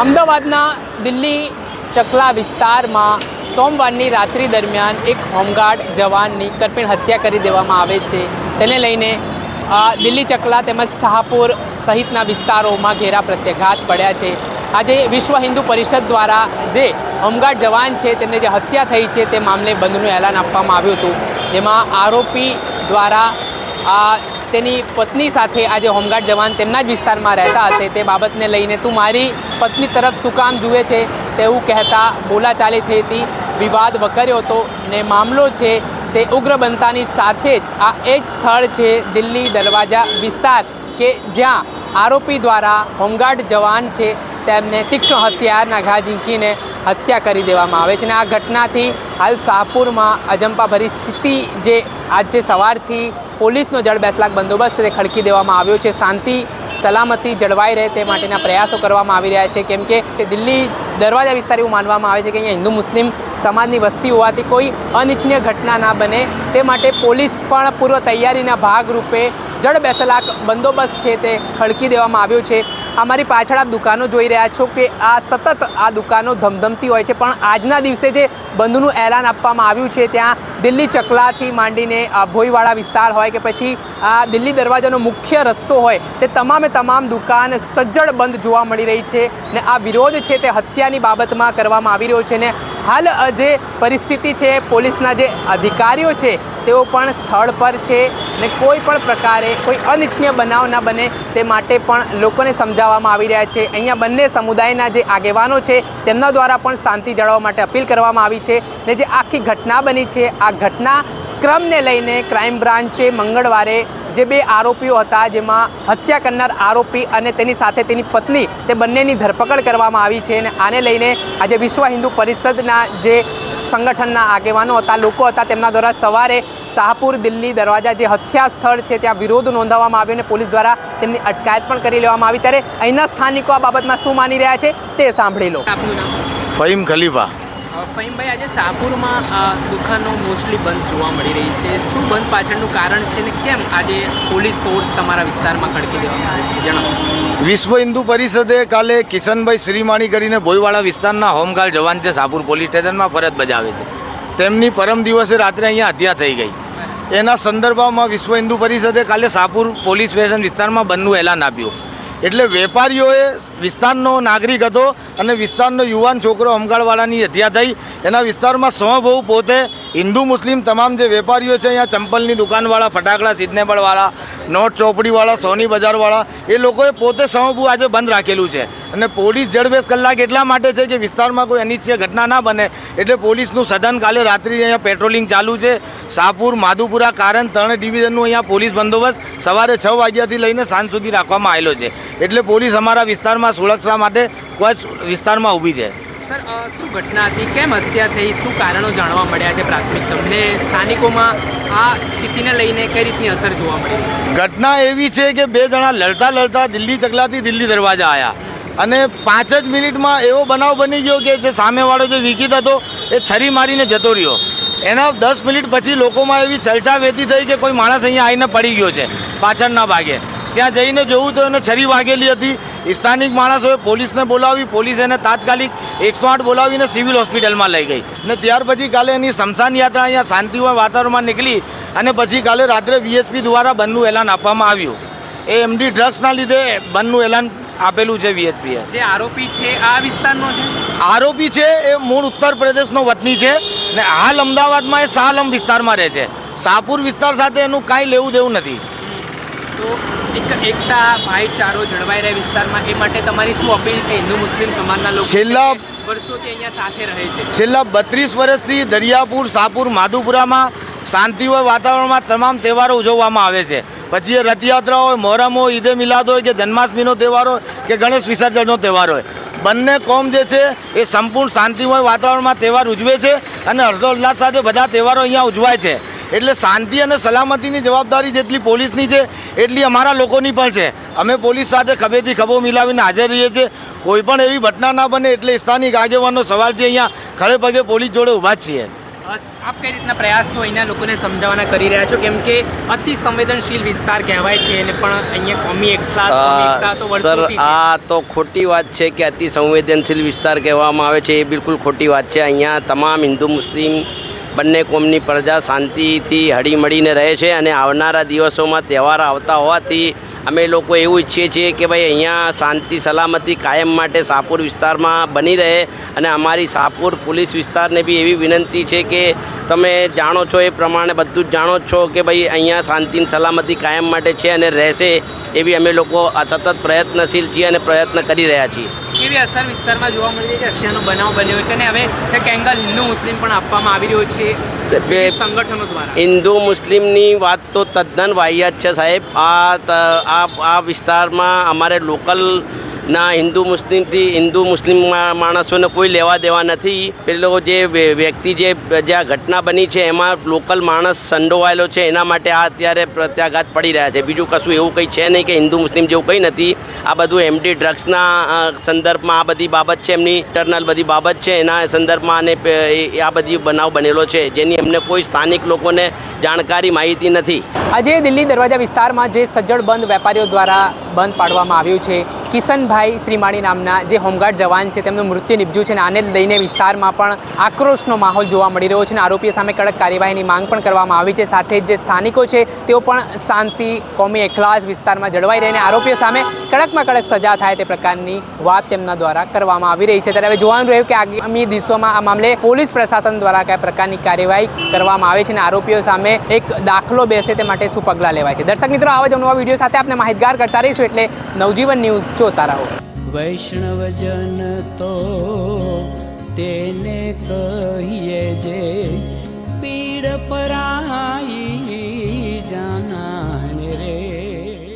અમદાવાદના દિલ્હી ચકલા વિસ્તારમાં સોમવારની રાત્રિ દરમિયાન એક હોમગાર્ડ જવાનની કરપીણ હત્યા કરી દેવામાં આવે છે. તેને લઈને દિલ્હી ચકલા તેમજ શાહપુર સહિતના વિસ્તારોમાં ઘેરા પ્રત્યાઘાત પડ્યા છે. આજે વિશ્વ હિન્દુ પરિષદ દ્વારા જે હોમગાર્ડ જવાન છે, તેમને જે હત્યા થઈ છે, તે મામલે બંધનું એલાન આપવામાં આવ્યું હતું. જેમાં આરોપી દ્વારા તેની પત્ની સાથે આ જે હોમગાર્ડ જવાન તેમના જ વિસ્તારમાં રહેતા હશે, તે બાબતને લઈને તું મારી પત્ની તરફ શું કામ જુએ છે તેવું કહેતા બોલાચાલી થઈ હતી, વિવાદ વકર્યો હતો ને મામલો છે તે ઉગ્ર બનતાની સાથે જ આ એ જ સ્થળ છે દિલ્હી દરવાજા વિસ્તાર કે જ્યાં આરોપી દ્વારા હોમગાર્ડ જવાન છે તેમને તીક્ષ્ણ હથિયારના ઘા ઝીંકીને હત્યા કરી દેવામાં આવે છે અને આ ઘટનાથી હાલ શાહપુરમાં અજંપાભરી સ્થિતિ જે આજે સવારથી પોલીસનો જળ બેસલાક બંદોબસ્ત તે ખડકી દેવામાં આવ્યો છે. શાંતિ, સલામતી જળવાઈ રહે તે માટેના પ્રયાસો કરવામાં આવી રહ્યા છે. કેમ કે દિલ્હી દરવાજા વિસ્તાર એવું માનવામાં આવે છે કે અહીંયા હિન્દુ, મુસ્લિમ સમાજની વસ્તી હોવાથી કોઈ અનિચ્છનીય ઘટના ના બને. તે માટે પોલીસ પણ પૂર્વ તૈયારીના ભાગરૂપે જળ બેસલાક બંદોબસ્ત છે તે ખડકી દેવામાં આવ્યો છે. અમારી પાછળ આપ દુકાનો જોઈ રહ્યા છો કે આ સતત આ દુકાનો ધમધમતી હોય છે, પણ આજના દિવસે જે બંધનું એલાન આપવામાં આવ્યું છે, ત્યાં દિલ્હી ચકલાથી માંડીને આ ભોઈવાડા વિસ્તાર હોય કે પછી આ દિલ્હી દરવાજાનો મુખ્ય રસ્તો હોય, તે તમામે તમામ દુકાન સજ્જડ બંધ જોવા મળી રહી છે ને આ વિરોધ છે તે હત્યાની બાબતમાં કરવામાં આવી રહ્યો છે ને હાલ જે પરિસ્થિતિ છે, પોલીસના જે અધિકારીઓ છે તેઓ પણ સ્થળ પર છે ને કોઈ પણ પ્રકારે કોઈ અનિચ્છનીય બનાવ ના બને તે માટે પણ લોકોને સમજાવવામાં આવી રહ્યા છે. અહીંયા બંને સમુદાયના જે આગેવાનો છે, તેમના દ્વારા પણ શાંતિ જાળવવા માટે અપીલ કરવામાં આવી છે ને જે આખી ઘટના બની છે, આ ઘટના ક્રમને લઈને ક્રાઇમ બ્રાન્ચે મંગળવારે જે બે આરોપીઓ હતા, જેમાં હત્યા કરનાર આરોપી અને તેની સાથે તેની પત્ની, તે બંનેની ધરપકડ કરવામાં આવી છે અને આને લઈને આજે વિશ્વ હિન્દુ પરિષદના જે સંગઠનના આગેવાનો હતા, લોકો હતા, તેમના દ્વારા સવારે શાહપુર દિલ્હી દરવાજા જે હત્યા સ્થળ છે, ત્યાં વિરોધ નોંધાવવામાં આવ્યો અને પોલીસ દ્વારા તેમની અટકાયત પણ કરી લેવામાં આવી. ત્યારે અહીંના સ્થાનિકો આ બાબતમાં શું માની રહ્યા છે તે સાંભળી લો. આપનું ફહીમ ખલીફા. ફહીમભાઈ આજે શાહપુરમાં દુકાનો મોસ્ટલી બંધ જોવા મળી રહી છે. શું બંધ પાછળનું કારણ છે ને કેમ આજે પોલીસ ફોર્સ તમારા વિસ્તારમાં ખડકી દેવામાં આવે છે? જણાવો. વિશ્વ હિન્દુ પરિષદે કાલે કિશનભાઈ શ્રીમાણી કરીને ભોઈવાડા વિસ્તારના હોમગાર્ડ જવાન છે સાપુર પોલીસ સ્ટેશનમાં ફરજ બજાવે છે. તેમની પરમ દિવસે રાત્રે અહીંયા હત્યા થઈ ગઈ. એના સંદર્ભમાં વિશ્વ હિન્દુ પરિષદે કાલે સાપુર પોલીસ સ્ટેશન વિસ્તારમાં બંધનું એલાન આપ્યું. એટલે વેપારીઓએ વિસ્તારનો નાગરિક હતો અને વિસ્તારનો યુવાન છોકરો હોમગાર્ડવાળાની હત્યા થઈ. એના વિસ્તારમાં સમભવ પોતે હિન્દુ મુસ્લિમ તમામ જે વેપારીઓ છે અહીંયા ચંપલની દુકાનવાળા, ફટાકડા સિદ્નેબળવાળા નોટ ચોપડીવાળા, સોની બજારવાળા, એ લોકોએ પોતે સમભુ આજે બંધ રાખેલું છે. અને પોલીસ જડબેસ કલાક એટલા માટે છે કે વિસ્તારમાં કોઈ અનિચ્છનીય ઘટના ના બને. એટલે પોલીસનું સદન કાલે રાત્રિ અહીંયા પેટ્રોલિંગ ચાલુ છે. શાહપુર માધુપુરા કારણ ત્રણ ડિવિઝનનું અહીંયા પોલીસ બંદોબસ્ત સવારે છ વાગ્યાથી લઈને સાંજ સુધી રાખવામાં આવેલો છે. એટલે પોલીસ અમારા વિસ્તારમાં સુરક્ષા માટે કચ્છ વિસ્તારમાં ઊભી છે. સર શું ઘટના હતી કેમ હત્યા થઈ? શું કારણો જાણવા મળ્યા છે પ્રાથમિક તમને? સ્થાનિકોમાં આ સ્થિતિને લઈને કઈ રીતની અસર જોવા મળી? ઘટના એવી છે કે બે જણા લડતા લડતા દિલ્હી ચકલાથી દિલ્હી દરવાજા આવ્યા અને પાંચ જ મિનિટમાં એવો બનાવ બની ગયો કે જે સામેવાળો જે વિકિત હતો, એ છરી મારીને જતો રહ્યો. એના દસ મિનિટ પછી લોકોમાં એવી ચર્ચા વહેતી થઈ કે કોઈ માણસ અહીંયા આવીને પડી ગયો છે, પાછળના ભાગે. ત્યાં જઈને જોવું તો એને છરી વાગેલી હતી. સ્થાનિક માણસોએ પોલીસને બોલાવી પોલીસ એને તાત્કાલિક એકસો આઠ બોલાવીને સિવિલ હોસ્પિટલમાં લઈ ગઈ. ને ત્યાર પછી કાલે એની શમશાન યાત્રા અહીંયા શાંતિમય વાતાવરણમાં નીકળી અને પછી કાલે રાત્રે વીએસપી દ્વારા બંધનું એલાન આપવામાં આવ્યું. એ એમડી ડ્રગ્સના લીધે બંધનું એલાન આપેલું છે વીએસપીએ જે આરોપી છે આ વિસ્તારનો છે? આરોપી છે એ મૂળ ઉત્તર પ્રદેશનો વતની છે ને હાલ અમદાવાદમાં એ સાલમ વિસ્તારમાં રહે છે. શાહપુર વિસ્તાર સાથે એનું કાંઈ લેવું દેવું નથી. તો એક એકતા ભાઈચારો જળવાઈ રહે વિસ્તારમાં એ માટે તમારી શું અપીલ છે? હિન્દુ મુસ્લિમ સમાજના લોકો છેલ્લા- વર્ષોથી અહીંયા સાથે રહે છે? છેલ્લા બત્રીસ વર્ષથી દરિયાપુર શાહપુર માધુપુરામાં શાંતિમય વાતાવરણમાં તમામ તહેવારો ઉજવવામાં આવે છે. પછી એ રથયાત્રા હોય મોહરમ હોય ઈદે મિલાદ હોય કે જન્માષ્ટમીનો તહેવાર હોય કે ગણેશ વિસર્જનનો તહેવાર હોય. બંને કોમ જે છે એ સંપૂર્ણ શાંતિમય વાતાવરણમાં તહેવાર ઉજવે છે અને હર્ષોલ્લાસ સાથે બધા તહેવારો અહીંયા ઉજવાય છે. એટલે શાંતિ અને સલામતીની જવાબદારી જેટલી પોલીસની છે એટલી અમારા લોકોની પણ છે. અમે પોલીસ સાથે ખભેથી ખભો મિલાવીને હાજર રહીએ છીએ. કોઈ પણ એવી ઘટના ના બને એટલે સ્થાનિક આગેવાનો સવારથી અહીંયા ખડે પગે પોલીસ જોડે ઊભા જ છીએ. આપ કઈ રીતના પ્રયાસો અહીંના લોકોને સમજાવવાના કરી રહ્યા છો? કેમ કે અતિ સંવેદનશીલ વિસ્તાર કહેવાય છે અને પણ અહીંયા કોમી એકતા તો સર આ તો ખોટી વાત છે કે અતિ સંવેદનશીલ વિસ્તાર કહેવામાં આવે છે એ બિલકુલ ખોટી વાત છે. અહીંયા તમામ હિન્દુ મુસ્લિમ બંને કોમની પ્રજા શાંતિથી હળીમળીને રહે છે અને આવનારા દિવસોમાં તહેવાર આવતા હોવાથી અમે લોકો એવું ઈચ્છીએ છીએ કે ભાઈ અહીંયા શાંતિ સલામતી કાયમ માટે સાપુર વિસ્તારમાં બની રહે અને અમારી સાપુર પોલીસ વિસ્તારને બી એવી વિનંતી છે કે તમે જાણો છો એ પ્રમાણે બધું જ જાણો છો કે ભાઈ અહીંયા શાંતિ સલામતી કાયમ માટે છે અને રહેશે એવી અમે લોકો સતત પ્રયત્નશીલ છીએ અને પ્રયત્ન કરી રહ્યા છીએ. કેવી અસર વિસ્તારમાં જોવા મળી રહી છે? હત્યાનો બનાવ બન્યો છે અને હવે એક એંગલ હિન્દુ મુસ્લિમ પણ આપવામાં આવી રહ્યો છે. સંગઠનો દ્વારા. હિન્દુ મુસ્લિમની વાત તો તદ્દન વાહિયાત છે સાહેબ. આ આ વિસ્તારમાં અમારે લોકલ ના, હિન્દુ મુસ્લિમથી હિન્દુ મુસ્લિમ માણસોને કોઈ લેવા દેવા નથી. પેલો જે વ્ય- વ્યક્તિ જે આ ઘટના બની છે, એમાં લોકલ માણસ સંડોવાયેલો છે, એના માટે આ અત્યારે પ્રત્યાઘાત પડી રહ્યા છે. બીજું કશું એવું કંઈ છે નહીં કે હિન્દુ મુસ્લિમ જેવું કંઈ નથી. આ બધું એમડી ડ્રગ્સના સંદર્ભમાં આ બધી બાબત છે, એમની ઇન્ટરનલ બધી બાબત છે, એના સંદર્ભમાં અને આ બધી બનાવ બનેલો છે, જેની એમને કોઈ સ્થાનિક લોકોને જાણકારી માહિતી નથી. આજે દિલ્હી દરવાજા વિસ્તારમાં જે સજ્જડ બંધ વેપારીઓ દ્વારા બંધ પાડવામાં આવ્યું છે કિશનભાઈ શ્રીમાળી નામના જે હોમગાર્ડ જવાન છે, તેમનું મૃત્યુ નિપજ્યું છે અને આને લઈને વિસ્તારમાં પણ આક્રોશનો માહોલ જોવા મળી રહ્યો છે અને આરોપીઓ સામે કડક કાર્યવાહીની માંગ પણ કરવામાં આવી છે. સાથે જે સ્થાનિકો છે, તેઓ પણ શાંતિ, કોમી, એકલાસ વિસ્તારમાં જળવાઈ રહીને આરોપીઓ સામે કડકમાં કડક સજા થાય તે પ્રકારની વાત તેમના દ્વારા કરવામાં આવી રહી છે. ત્યારે હવે જોવાનું રહ્યું કે આગામી દિવસોમાં આ મામલે પોલીસ પ્રશાસન દ્વારા કયા પ્રકારની કાર્યવાહી કરવામાં આવે છે અને આરોપીઓ સામે એક દાખલો બેસે તે માટે શું પગલાં લેવાય છે. દર્શક મિત્રો, આવા જ નવા વીડિયો સાથે આપણે માહિતગાર કરતા રહીશું એટલે નવજીવન ન્યૂઝ જો તારાઓ. વૈષ્ણવજન તો તેને કહીએ જે પીડ પરાઈ જાના.